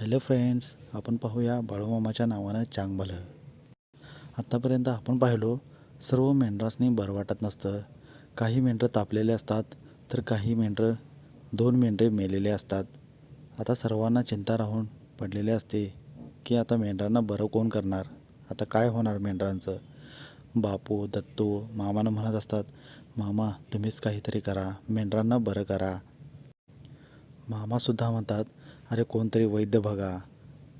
Hello friends आपण पाहूया बाळूमामाच्या नावानं चांगभलं. आत्तापर्यंत आपण पाहिलो सर्व मेंढरासनी बरं वाटत नसतं. काही मेंढरं तापलेले असतात तर काही मेंढरं दोन मेंढरे मेलेले असतात. आता सर्वांना चिंता राहून पडलेले असते की आता मेंढरांना बरं कोण करणार? आता काय होणार मेंढरांचं? बापू दत्तू मामानं म्हणत असतात मामा तुम्हीच काहीतरी करा मेंढरांना बरं करा. मामासुद्धा म्हणतात अरे कोणतरी वैद्य बघा.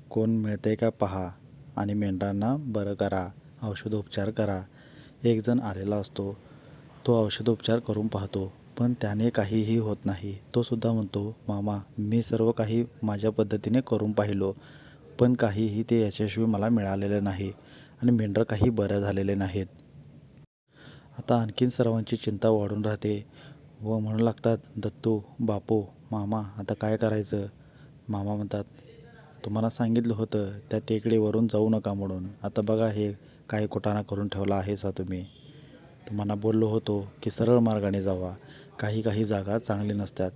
कोण मिळते का पहा. आणि मेंढरांना बरं करा. औषधोपचार करा. एकजण आलेला असतो. तो औषधोपचार करून पाहतो. पण त्याने काहीही होत नाही. तो सुद्धा म्हणतो मामा मी सर्व काही माझ्या पद्धतीने करून पाहिलो. पण काहीही ते यशस्वी मला मिळालेलं नाही. आणि मेंढरं काही बरं झालेले नाहीत. आता आणखीन सर्वांची चिंता वाढून राहते. व म्हणू लागतात दत्तू बापू मामा आता काय करायचं? मामा म्हणतात तुम्हाला सांगितलं होतं त्या टेकडीवरून जाऊ नका म्हणून. आता बघा हे काय कुटाणा करून ठेवला आहे सा तुम्ही. तुम्हाला बोललो होतो की सरळ मार्गाने जावा. काही काही जागा चांगली नसतात.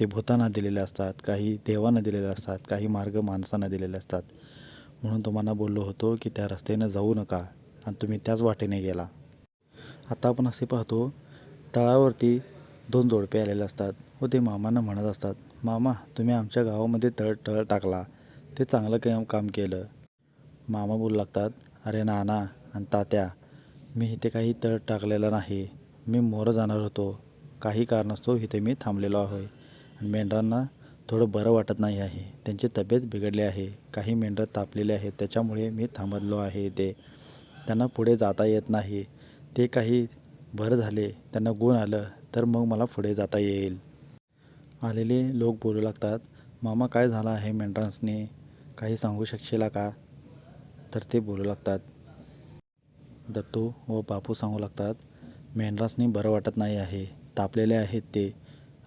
ते भूतांना दिलेले असतात काही देवांना दिलेले असतात काही मार्ग माणसांना दिलेले असतात. म्हणून तुम्हाला बोललो होतो की त्या रस्त्यानं जाऊ नका आणि तुम्ही त्याच वाटेने गेला. आता आपण असे पाहतो तळावरती दोन जोडपे आलेले असतात. व ते मामांना म्हणत असतात मामा तुम्ही आमच्या गावामध्ये तळ तळ टाकला. ते चांगलं काम काम केलं. मामा बोलू लागतात अरे नाना आणि तात्या मी इथे काही तळ टाकलेलं नाही. मी मोरं जाणार होतो. काही कारणास्तव इथे मी थांबलेलो आहे. आणि मेंढरांना थोडं बरं वाटत नाही आहे. त्यांची तब्येत बिघडली आहे. काही मेंढरं तापलेले आहेत. त्याच्यामुळे मी थांबलो आहे इथे. त्यांना पुढे जाता येत नाही. ते काही बरं झाले. त्यांना गुण आलं तर मग मला पुढे जाता येईल. आलेले लोक बोलू लागतात मामा काय झालं आहे मेंढरांसनी? काही सांगू शकशील का? तर ते बोलू लागतात. दत्तू व बापू सांगू लागतात मेंढरासनी बरं वाटत नाही आहे तापलेले आहेत ते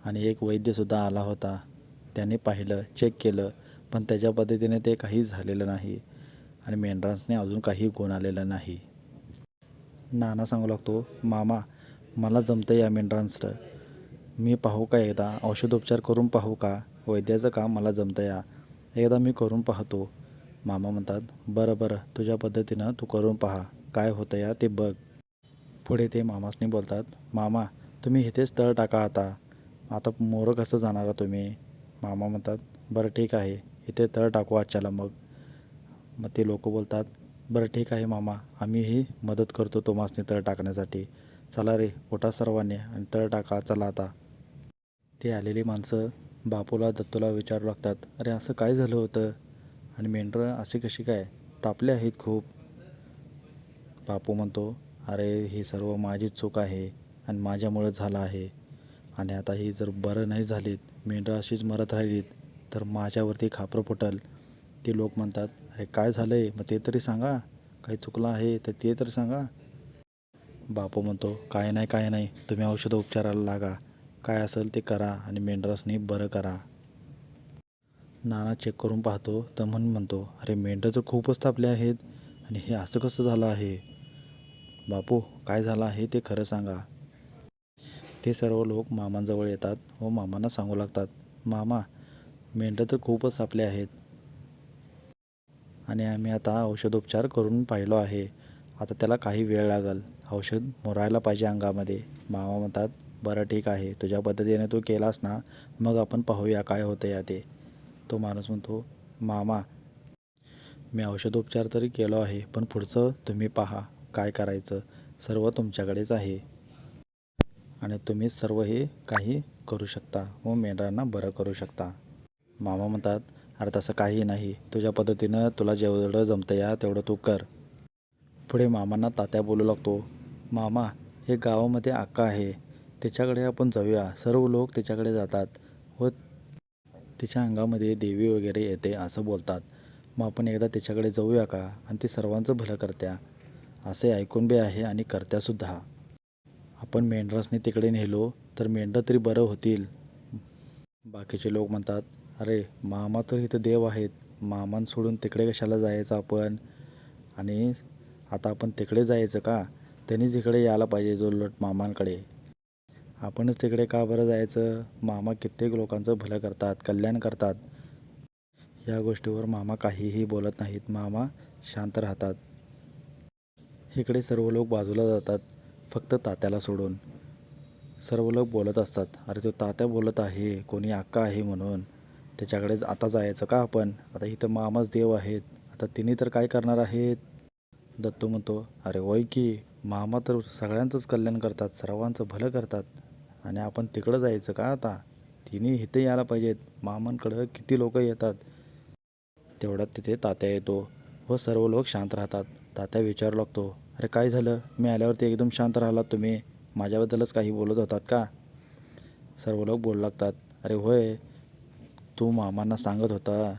आणि एक वैद्यसुद्धा आला होता. त्याने पाहिलं चेक केलं पण त्याच्या पद्धतीने ते काही झालेलं नाही आणि मेंढरासने अजून काही गुण आलेलं नाही. नाना सांगू लागतो मामा मला जमतं या मेंढ्रान्सचं मी पाहू का एकदा? औषधोपचार करून पाहू का? वैद्याचं काम मला जमतं या. एकदा मी करून पाहतो. मामा म्हणतात बरं बरं तुझ्या पद्धतीनं तू करून पहा. काय होतं या ते बघ. पुढे ते मामासनी बोलतात मामा तुम्ही इथेच तळ टाका आता. आता मोरं कसं जाणार तुम्ही? मामा म्हणतात बरं ठीक आहे. इथे तळ टाकू आजच्याला मग. मग ते लोक बोलतात बरं ठीक आहे मामा. आम्हीही मदत करतो तुम्हासनी तळ टाकण्यासाठी. चला रे उठा सर्वांनी आणि तळ टाका. चला आता. ते आलेली माणसं बापूला दत्तूला विचारू लागतात अरे असं काय झालं होतं? आणि मेंढरं असे कशी काय? तापले आहेत खूप. बापू म्हणतो अरे ही सर्व माझीच चूक आहे आणि माझ्यामुळं झालं आहे. आणि आता ही जर बरं नाही झालीत मेंढरं अशीच मरत राहिलीत तर माझ्यावरती खापरं फुटल. ते लोक म्हणतात अरे काय झालं आहे मग ते तरी सांगा. काही चुकलं आहे तर ते तरी सांगा. बापू म्हणतो काय नाही काय नाही. तुम्ही औषध उपचाराला लागा. काय असेल ते करा आणि मेंढरासनी बरं करा. नाना चेक करून पाहतो तर म्हणून म्हणतो अरे मेंढरं तर खूपच तापले आहेत आणि हे असं कसं झालं आहे? बापू काय झालं आहे ते खरं सांगा. ते सर्व लोक मामांजवळ येतात व मामांना सांगू लागतात मामा मेंढरं तर खूपच तापले आहेत. आणि आम्ही आता औषधोपचार करून पाहिलो आहे. आता त्याला काही वेळ लागेल. औषध मुरायला पाहिजे अंगामध्ये. मामा म्हणतात बरं ठीक आहे तुझ्या पद्धतीने तू केलास ना मग आपण पाहूया काय होतं या ते. तो माणूस म्हणतो मामा मी औषधोपचार तरी केलो आहे पण पुढचं तुम्ही पहा काय करायचं? सर्व तुमच्याकडेच आहे. आणि तुम्ही सर्व हे काही करू शकता. व मेंढरांना बरं करू शकता. मामा म्हणतात अरे तसं काही नाही. तुझ्या पद्धतीनं तुला जेवढं जमतं या तेवढं तू कर. पुढे मामांना तात्या बोलू लागतो मामा हे गावामध्ये आक्का आहे. त्याच्याकडे आपण जाऊया. सर्व लोक त्याच्याकडे जातात व तिच्या अंगामध्ये देवी वगैरे येते असं बोलतात. मग आपण एकदा त्याच्याकडे जाऊया का? आणि ती सर्वांचं भलं करत्या. असे ऐकून बी आहे आणि करत्यासुद्धा आपण मेंढरासनी तिकडे नेलो तर मेंढरं तरी बरं होतील. बाकीचे लोक म्हणतात अरे मामा तर इथं देव आहेत. मामान सोडून तिकडे कशाला जायचं आपण? आणि आता आपण तिकडे जायचं का? त्यांनीच इकडे यायला पाहिजे जो लट मामांकडे. आपणच तिकडे का बरं जायचं? मामा कित्येक लोकांचं भलं करतात कल्याण करतात. या गोष्टीवर मामा काहीही बोलत नाहीत. मामा शांत राहतात. इकडे सर्व लोक बाजूला जातात फक्त तात्याला सोडून. सर्व लोक बोलत असतात अरे तो तात्या बोलत आहे कोणी अक्का आहे म्हणून. त्याच्याकडे आता जायचं का आपण? आता इथं मामाच देव आहेत. आता तिने तर काय करणार आहेत? दत्तू म्हणतो अरे वय की मामा तर सगळ्यांचंच कल्याण करतात सर्वांचं भलं करतात. आणि आपण तिकडं जायचं का आता? तिने इथे यायला पाहिजेत. मामांकडं किती लोक येतात? तेवढ्यात तिथे तात्या येतो. व सर्व लोक शांत राहतात. तात्या विचारू लागतो. अरे काय झालं? मी आल्यावरती एकदम शांत राहिलात तुम्ही. माझ्याबद्दलच काही बोलत होतात का? सर्व लोक बोलू लागतात. अरे होय. तू मामांना सांगत होता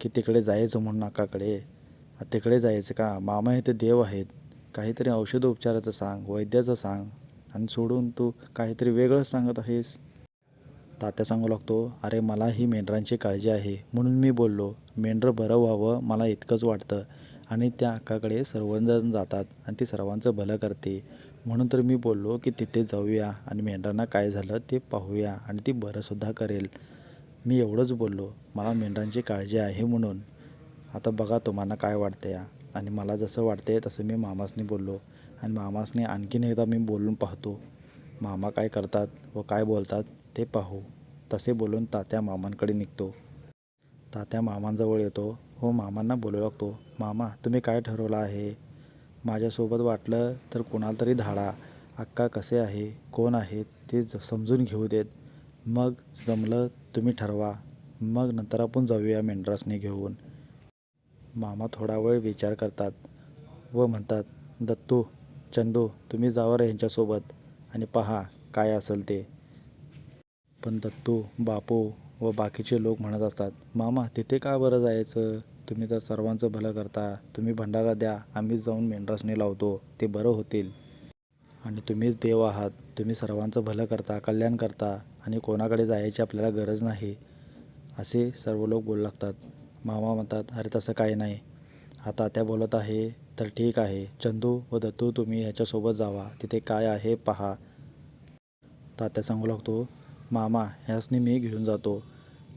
की तिकडे जायचं म्हणून नाकाकडे. तिकडे जायचं का? मामा हे ते देव आहेत. काहीतरी औषध उपचाराचं सांग वैद्याचं सांग. आणि सोडून तू काहीतरी वेगळंच सांगत आहेस. तात्या सांगू लागतो अरे मला ही मेंढरांची काळजी आहे. म्हणून मी बोललो मेंढरं बरं व्हावं मला इतकंच वाटतं. आणि त्या अक्काकडे सर्वजण जातात आणि ती सर्वांचं भलं करते. म्हणून तर मी बोललो की तिथे जाऊया आणि मेंढरांना काय झालं ते पाहूया आणि ती बरंसुद्धा करेल. मी एवढंच बोललो मला मेंढरांची काळजी आहे म्हणून. आता बघा तुम्हाला काय वाटतं या आणि मला जसं वाटते तसं मी मामासनी बोललो. आणि मामासनी आणखीन एकदा मी बोलून पाहतो. मामा काय करतात व काय बोलतात ते पाहू. तसे बोलून तात्या मामांकडे निघतो. तात्या मामांजवळ येतो. व मामांना बोलू लागतो. मामा तुम्ही काय ठरवलं आहे? माझ्यासोबत वाटलं तर कुणाला तरी धाडा. अक्का कसे आहे? कोण आहे? ते ज- समजून घेऊ देत. मग जमलं तुम्ही ठरवा. मग नंतर आपण जाऊया मेंढरासने घेऊन. मामा थोडा वेळ विचार करतात व म्हणतात दत्तू चंदू तुम्ही जावं रे यांच्यासोबत आणि पहा काय असेल ते. पण दत्तू बापू व बाकीचे लोक म्हणत असतात मामा तिथे का बरं जायचं? तुम्ही तर सर्वांचं भलं करता. तुम्ही भंडारा द्या. आम्हीच जाऊन मेंढरासने लावतो. ते बरं होतील. आणि तुम्हीच देव आहात. तुम्ही सर्वांचं भलं करता कल्याण करता आणि कोणाकडे जायची आपल्याला गरज नाही. असे सर्व लोक बोलू लागतात. मामा म्हणतात अरे तसं काही नाही. आता त्या बोलत आहे तर ठीक आहे. चंदू व दत्तू तुम्ही ह्याच्यासोबत जावा. तिथे काय आहे पहा. तात्या सांगू लागतो मामा ह्यासनी मी घेऊन जातो.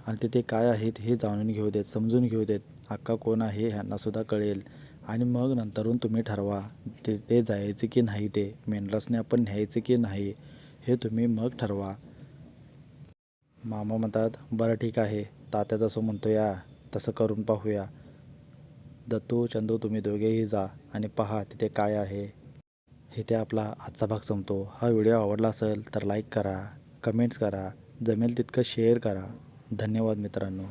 आणि तिथे काय आहेत हे जाणून घेऊ देत समजून घेऊ देत. अक्का कोण आहे ह्यांनासुद्धा कळेल. आणि मग नंतरून तुम्ही ठरवा तिथे जायचे की नाही ते. मेंढरासने आपण न्यायचे की नाही हे तुम्ही मग ठरवा. मामा म्हणतात बरं ठीक आहे. तात्या जसं म्हणतो या. तसं करून पाहूया. दत्तू चंदू तुम्ही दोघेही जा आणि पहा तिथे काय आहे. इथे आपला आजचा भाग संपतो. हा व्हिडिओ आवडला असेल तर लाईक करा कमेंट्स करा जमेल तितकं शेअर करा. धन्यवाद मित्रांनो.